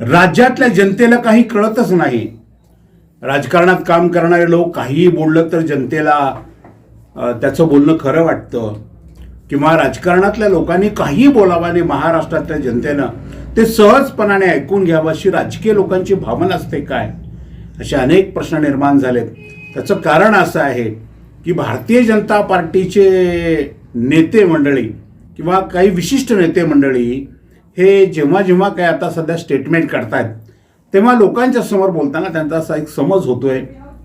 राज्यातल्या जनतेला काही कळतच नाही. राजकारणात काम करणारे लोक काहीही बोललं तर जनतेला त्याचं बोलणं खरं वाटतं. किंवा राजकारणातल्या लोकांनी काही बोलावं आणि महाराष्ट्रातल्या जनतेनं ते सहजपणाने ऐकून घ्यावं अशी राजकीय लोकांची भावना असते काय? असे अनेक प्रश्न निर्माण झालेत. त्याचं कारण असं आहे की भारतीय जनता पार्टीचे नेते मंडळी किंवा काही विशिष्ट नेते मंडळी हे जेव्हा जेव्हा काय आता सध्या स्टेटमेंट करतायत तेव्हा लोकांच्या समोर बोलताना त्यांचा असा एक समज होतोय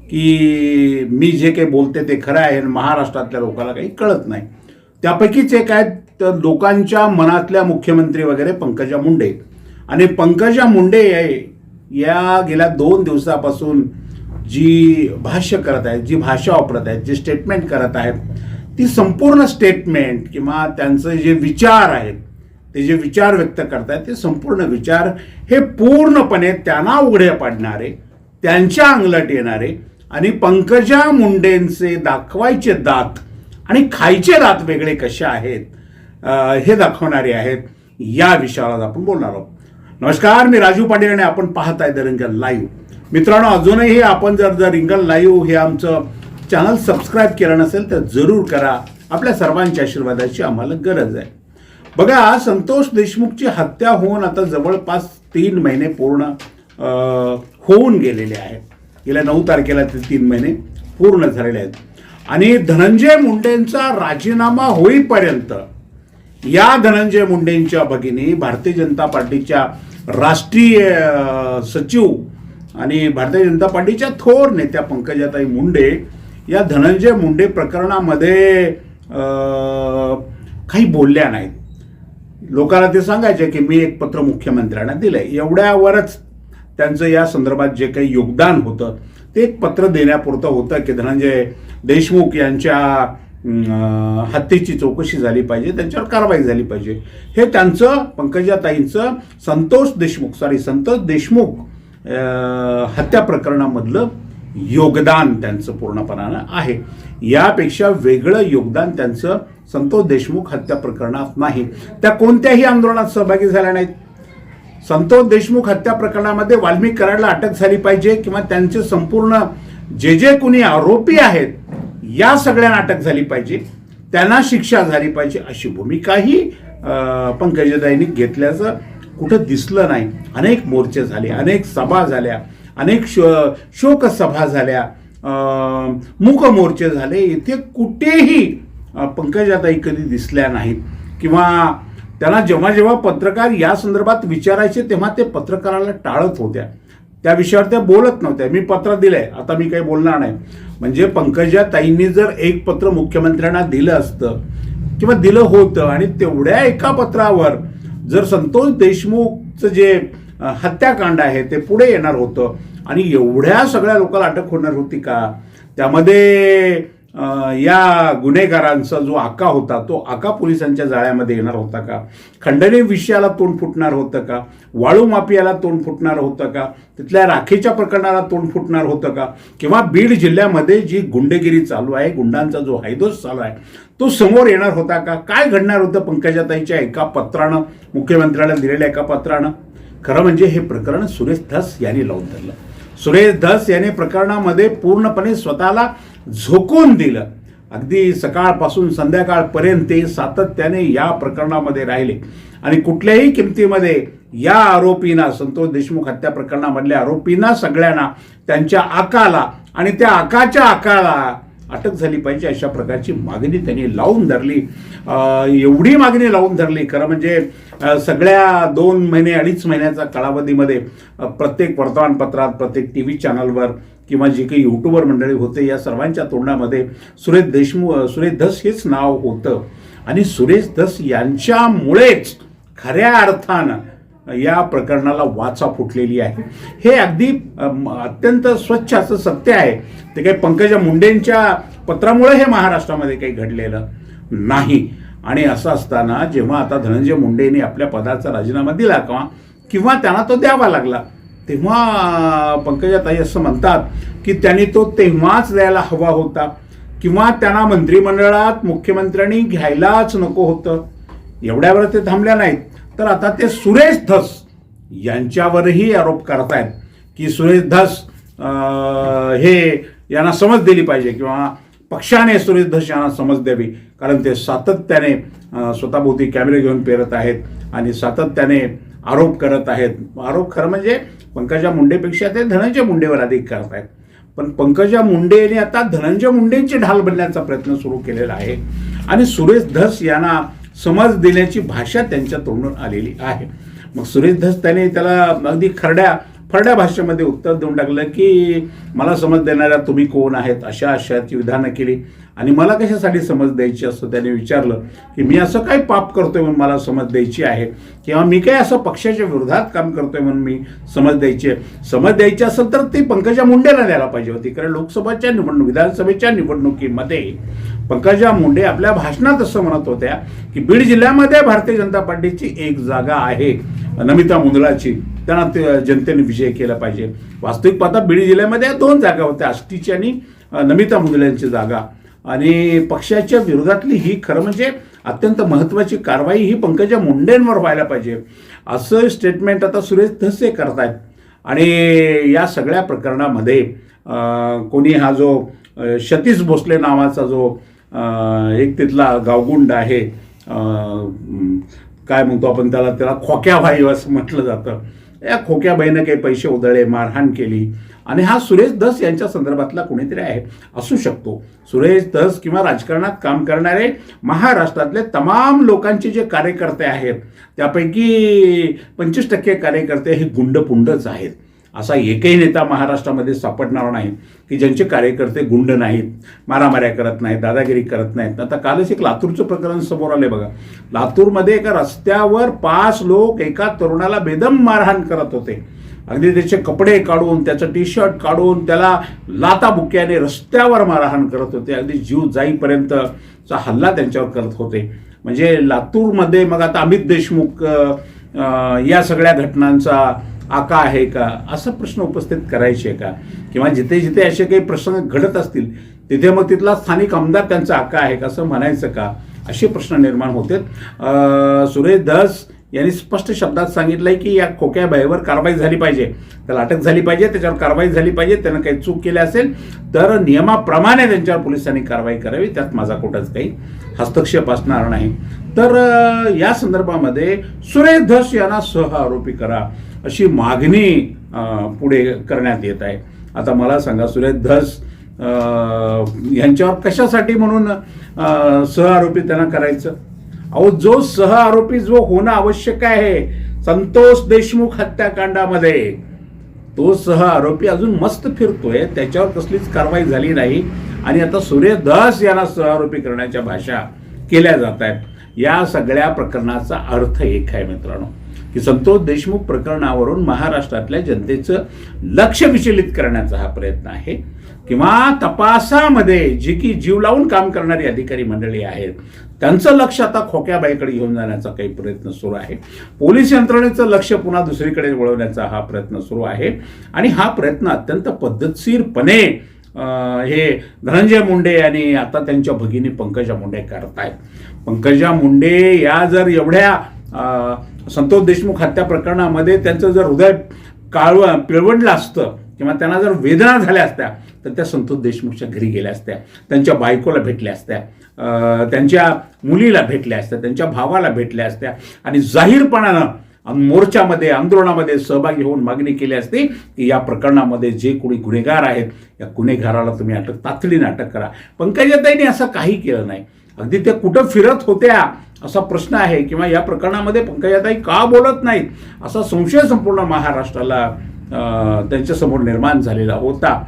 की मी जे काही बोलते ते खरं आहे आणि महाराष्ट्रातल्या लोकांना काही कळत नाही. त्यापैकीच एक आहेत तर लोकांच्या मनातल्या मुख्यमंत्री वगैरे पंकजा मुंडे. आणि पंकजा मुंडे या गेल्या दोन दिवसापासून जी भाष्य करत आहेत जी भाषा वापरत आहेत जी स्टेटमेंट करत आहेत ती संपूर्ण स्टेटमेंट किंवा त्यांचे जे विचार आहेत ते जे विचार व्यक्त करतायत ते संपूर्ण विचार हे पूर्णपणे त्यांना उघडे पाडणारे त्यांच्या अंगलट येणारे आणि पंकजा मुंडेंचे दाखवायचे दात आणि खायचे दात वेगळे कसे आहेत हे दाखवणारे आहेत या विषयावर आज आपण बोलणार आहोत. नमस्कार मी राजू पाटील आणि आपण आहे द रिंगल लाईव्ह. मित्रांनो अजूनही आपण जर द रिंगल लाईव्ह हे आमचं चॅनल सबस्क्राईब केलं नसेल तर जरूर करा. आपल्या सर्वांच्या आशीर्वादाची आम्हाला गरज आहे. बघा संतोष देशमुखची हत्या होऊन आता जवळपास तीन महिने पूर्ण होऊन गेलेले आहेत. गेल्या नऊ तारखेला ते तीन महिने पूर्ण झालेले आहेत. आणि धनंजय मुंडेंचा राजीनामा होईपर्यंत या धनंजय मुंडेंच्या भगिनी भारतीय जनता पार्टीच्या राष्ट्रीय सचिव आणि भारतीय जनता पार्टीच्या थोर नेत्या पंकजाताई मुंडे या धनंजय मुंडे प्रकरणामध्ये काही बोलल्या नाहीत. लोकांना ते सांगायचे की मी एक पत्र मुख्यमंत्र्यांना दिलंय. एवढ्यावरच त्यांचं या संदर्भात जे काही योगदान होतं ते एक पत्र देण्यापुरतं होतं की धनंजय देशमुख यांच्या हत्येची चौकशी झाली पाहिजे त्यांच्यावर कारवाई झाली पाहिजे. हे त्यांचं पंकजाताईंचं संतोष देशमुख सॉरी संतोष देशमुख हत्या प्रकरणामधलं योगदान त्यांचं पूर्णपणानं आहे. यापेक्षा वेगळं योगदान त्यांचं संतोष देशमुख हत्या प्रकरणात नाही. त्या कोणत्याही आंदोलनात सहभागी झाल्या नाहीत. संतोष देशमुख हत्या प्रकरणामध्ये वाल्मिक कराडला अटक झाली पाहिजे किंवा त्यांचे संपूर्ण जे जे कुणी आरोपी आहेत या सगळ्यांना अटक झाली पाहिजे. त्यांना शिक्षा झाली पाहिजे अशी भूमिकाही अं, पंकजाताईंनी घेतल्याचं कुठं दिसलं नाही. अनेक मोर्चे झाले अनेक सभा झाल्या अनेक शो शोकसभा झाल्या मूक मोर्चे झाले. इथे कुठेही पंकजाताई कधी दिसल्या नाहीत. किंवा त्यांना जेव्हा जेव्हा पत्रकार या संदर्भात विचारायचे तेव्हा ते पत्रकाराला टाळत होत्या. त्या विषयावर त्या बोलत नव्हत्या. मी पत्र दिलंय. आता मी काही बोलणार नाही. म्हणजे पंकजा ताईंनी जर एक पत्र मुख्यमंत्र्यांना दिलं असतं किंवा दिलं होतं आणि तेवढ्या एका पत्रावर जर संतोष देशमुखचं जे हत्याकांड आहे ते पुढे येणार होतं आणि एवढ्या सगळ्या लोकांना अटक होणार होती का? त्यामध्ये या गुन्हेगारांचा जो आका होता तो आका पोलिसांच्या जाळ्यामध्ये येणार होता का? खंडणी विषयाला तोंड फुटणार होतं का? वाळू माफियाला तोंड फुटणार होतं का? तिथल्या राखेच्या प्रकरणाला तोंड फुटणार होतं का? किंवा बीड जिल्ह्यामध्ये जी गुंडेगिरी चालू आहे गुंडांचा जो हायदोस चालू आहे तो समोर येणार होता का? काय घडणार होतं पंकजाताईच्या एका पत्रानं मुख्यमंत्र्याला दिलेल्या एका पत्रानं? खरं म्हणजे हे प्रकरण सुरेश धस यांनी लावून धरलं. सुरेश धस याने प्रकरणामध्ये पूर्णपणे स्वतःला झोकून दिलं. अगदी सकाळपासून संध्याकाळपर्यंत ते सातत्याने या प्रकरणामध्ये राहिले. आणि कुठल्याही किमतीमध्ये या आरोपींना संतोष देशमुख हत्या प्रकरणामधल्या आरोपींना सगळ्यांना त्यांच्या आकाला आणि त्या आकाच्या आकाला अटक झाली पाहिजे अशा प्रकारची मागणी त्यांनी लावून धरली. एवढी मागणी लावून धरली. खरं म्हणजे सगळ्या दोन महिने अडीच महिन्याच्या कालावधीमध्ये प्रत्येक वर्तमानपत्रात प्रत्येक टी व्ही चॅनलवर किंवा जे काही यूट्यूबर मंडळी होते या सर्वांच्या तोंडामध्ये सुरेश देशमुख सुरेश धस हेच नाव होतं. आणि सुरेश धस यांच्यामुळेच खऱ्या अर्थानं या प्रकरणाला वाचा फुटलेली आहे. हे अगदी अत्यंत स्वच्छ असं सत्य आहे. ते काही पंकजा मुंडेंच्या पत्रामुळे हे महाराष्ट्रामध्ये काही घडलेलं नाही. आणि असं असताना जेव्हा आता धनंजय मुंडेंनी आपल्या पदाचा राजीनामा दिला किंवा किंवा त्यांना तो द्यावा लागला तेव्हा पंकजाताई असं म्हणतात की त्यांनी तो तेव्हाच द्यायला हवा होता. किंवा त्यांना मंत्रिमंडळात मुख्यमंत्र्यांनी घ्यायलाच नको होतं. एवढ्यावर ते थांबल्या नाहीत. तर आता ते सुरेश धस यांच्यावरही आरोप करतायत की सुरेश धस हे यांना समज दिली पाहिजे किंवा पक्षाने सुरेश धस यांना समज द्यावी. कारण ते सातत्याने स्वतःभोवती कॅमेरे घेऊन पेरत आहेत आणि सातत्याने आरोप करत आहेत. आरोप खरं म्हणजे पंकजा मुंडेपेक्षा ते धनंजय मुंडेवर अधिक करत आहेत पण पंकजा मुंडेने आता धनंजय मुंडेंची ढाल बनण्याचा प्रयत्न सुरू केलेला आहे. आणि सुरेश धस यांना समज देण्याची भाषा त्यांच्या तोंडून आलेली आहे. मग सुरेश धस त्याने त्याला अगदी खरड्या फरड्या भाषेमध्ये उत्तर देऊन टाकलं की मला समज देणाऱ्या तुम्ही कोण आहेत? अशा आशयाची विधानं केली. आणि मला कशासाठी समज द्यायची असं त्याने विचारलं की मी असं काय पाप करतोय म्हणून मला समज द्यायची आहे? किंवा मी काय असं पक्षाच्या विरोधात काम करतोय म्हणून मी समज द्यायची आहे? समज द्यायची असेल तर ती पंकजा मुंडेला द्यायला पाहिजे होती. कारण लोकसभेच्या निवडणूक विधानसभेच्या निवडणुकीमध्ये पंकजा मुंडे आपल्या भाषणात असं म्हणत होत्या की बीड जिल्ह्यामध्ये भारतीय जनता पार्टीची एक जागा आहे. नमिता मुंदळाची. त्यांना जनतेने विजय केला पाहिजे. वास्तविक पाहता बीड जिल्ह्यामध्ये दोन जागा होत्या. आष्टीची आणि नमिता मुंदळ्यांची जागा. आणि पक्षाच्या विरोधातली ही खरं म्हणजे अत्यंत महत्त्वाची कारवाई ही पंकजा मुंडेंवर व्हायला पाहिजे. असं स्टेटमेंट आता सुरेश धसे करतायत. आणि या सगळ्या प्रकरणामध्ये कोणी हा जो सतीश भोसले नावाचा जो एक तिथला गावगुंड आहे. काय म्हणतो आपण त्याला? त्याला खोक्याबाई असं म्हटलं जातं. या खोक्याबाईनं काही पैसे उधळले मारहाण केली. आणि हा सुरेश दस यांच्या संदर्भातला कोणीतरी आहे असू शकतो. सुरेश दस किंवा राजकारणात काम करणारे महाराष्ट्रातले तमाम लोकांचे जे कार्यकर्ते आहेत त्यापैकी पंचवीस टक्के कार्यकर्ते हे गुंडपुंडच आहेत. असा एकही नेता महाराष्ट्रामध्ये सापडणार नाही. की ज्यांचे कार्यकर्ते गुंड नाहीत मारामाऱ्या करत नाहीत दादागिरी करत नाहीत. आता कालच एक लातूरचं प्रकरण समोर आले बघा. लातूरमध्ये एका रस्त्यावर पाच लोक एका तरुणाला बेदम मारहाण करत होते. अगदी त्याचे कपडे काढून त्याचं टी शर्ट काढून त्याला लाताबुक्याने रस्त्यावर मारहाण करत होते. अगदी जीव जाईपर्यंतचा हल्ला त्यांच्यावर करत होते. म्हणजे लातूरमध्ये मग आता अमित देशमुख या सगळ्या घटनांचा आका आहे का? असा प्रश्न उपस्थित करायचे का? किंवा जिथे जिथे असे काही प्रसंग घडत असतील तिथे मग तिथला स्थानिक आमदार त्यांचा आका आहे का असं म्हणायचं का? असे प्रश्न निर्माण होते सुरेश दस यांनी स्पष्ट शब्दात सांगितलंय की या खोक्या बाईवर कारवाई झाली पाहिजे. त्याला अटक झाली पाहिजे त्याच्यावर कारवाई झाली पाहिजे त्यानं काही चूक केली असेल तर नियमाप्रमाणे त्यांच्यावर पोलिसांनी कारवाई करावी. त्यात माझा कुठंच काही हस्तक्षेप असणार नाही. तर या संदर्भामध्ये सुरेश धस यांना सह आरोपी करा. अशी मागणी पुढे करण्यात येत आहे. आता मला सांगा सुरेश धस यांच्यावर कशासाठी म्हणून सह आरोपी त्यांना करायचं? अहो जो सह आरोपी जो होणं आवश्यक आहे संतोष देशमुख हत्याकांडामध्ये तो सह आरोपी अजून मस्त फिरतोय त्याच्यावर कसलीच कारवाई झाली नाही. आणि आता सुरेश दास यांना सह आरोपी करण्याच्या भाषा केल्या जात आहेत. या सगळ्या प्रकरणाचा अर्थ एक आहे मित्रांनो. की संतोष देशमुख प्रकरणावरून महाराष्ट्रातल्या जनतेचं लक्ष विचलित करण्याचा हा प्रयत्न आहे. किंवा तपासामध्ये जी की जीव लावून काम करणारी अधिकारी मंडळी आहेत त्यांचं लक्ष आता खोक्याबाईकडे घेऊन जाण्याचा काही प्रयत्न सुरू आहे. पोलीस यंत्रणेचं लक्ष पुन्हा दुसरीकडे वळवण्याचा हा प्रयत्न सुरू आहे. आणि हा प्रयत्न अत्यंत पद्धतशीरपणे हे धनंजय मुंडे आणि आता त्यांच्या भगिनी पंकजा मुंडे करतायत. पंकजा मुंडे या जर एवढ्या संतोष देशमुख हत्या प्रकरणामध्ये त्यांचं जर हृदय काळव पिळवडलं असतं किंवा त्यांना जर वेदना झाल्या असत्या तर त्या संतोष देशमुखच्या घरी गेल्या असत्या त्यांच्या बायकोला भेटल्या असत्या त्यांच्या मुलीला भेटल्या असत्या त्यांच्या भावाला भेटल्या असत्या आणि जाहीरपणानं मोर्चामध्ये आंदोलनामध्ये सहभागी होऊन मागणी केली असती की या प्रकरणामध्ये जे कोणी गुन्हेगार आहेत या गुन्हेगाराला तुम्ही अटक तातडीने अटक करा. पंकजाताईने असं काही केलं नाही. अगदी त्या कुठं फिरत होत्या असा प्रश्न आहे किंवा या प्रकरणामध्ये पंकजाताई का बोलत नाहीत असा संशय संपूर्ण महाराष्ट्राला त्यांच्यासमोर निर्माण झालेला होता.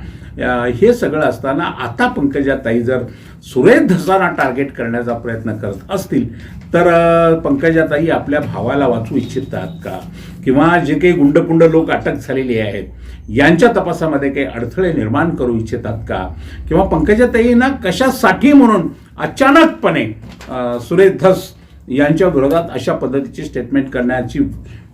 हे सगळं असताना आता पंकजाताई जर सुरेश धसाना टार्गेट करण्याचा प्रयत्न करत असतील तर पंकजाताई आपल्या भावाला वाचू इच्छितात का? किंवा जे काही गुंडपुंड लोक अटक झालेली आहेत यांच्या तपासामध्ये काही अडथळे निर्माण करू इच्छितात का? किंवा पंकजाताईंना कशासाठी म्हणून अचानकपणे सुरेश धस यांच्या विरोधात अशा पद्धतीची स्टेटमेंट करण्याची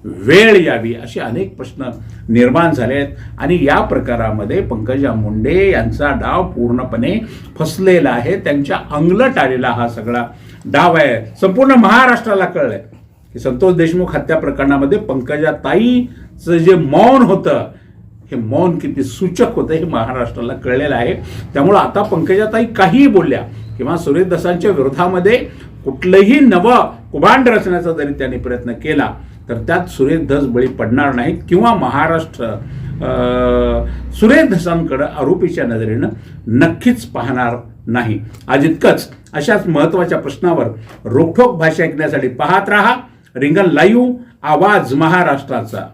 वेळ यावी असे अनेक प्रश्न निर्माण झाले आहेत. आणि या प्रकारामध्ये पंकजा मुंडे यांचा डाव पूर्णपणे फसलेला आहे. त्यांच्या अंगलट आलेला हा सगळा डाव आहे. संपूर्ण महाराष्ट्राला कळलंय की संतोष देशमुख हत्या प्रकरणामध्ये पंकजाताईचं जे मौन होतं हे मौन किती सूचक होतं हे महाराष्ट्राला कळलेलं आहे. त्यामुळं आता पंकजाताई काहीही बोलल्या किंवा सुरेश दसांच्या विरोधामध्ये कुठलंही नवं कुभांड रचण्याचा जरी त्यांनी प्रयत्न केला तर त्यात सुरेश धस बळी पडणार नाहीत किंवा महाराष्ट्र सुरेश धसांकडं आरोपीच्या नजरेनं नक्कीच पाहणार नाही. आज इतकंच. अशाच महत्त्वाच्या प्रश्नावर रोखोक भाषा ऐकण्यासाठी पाहत राहा. रिंगण लाईव्ह आवाज महाराष्ट्राचा.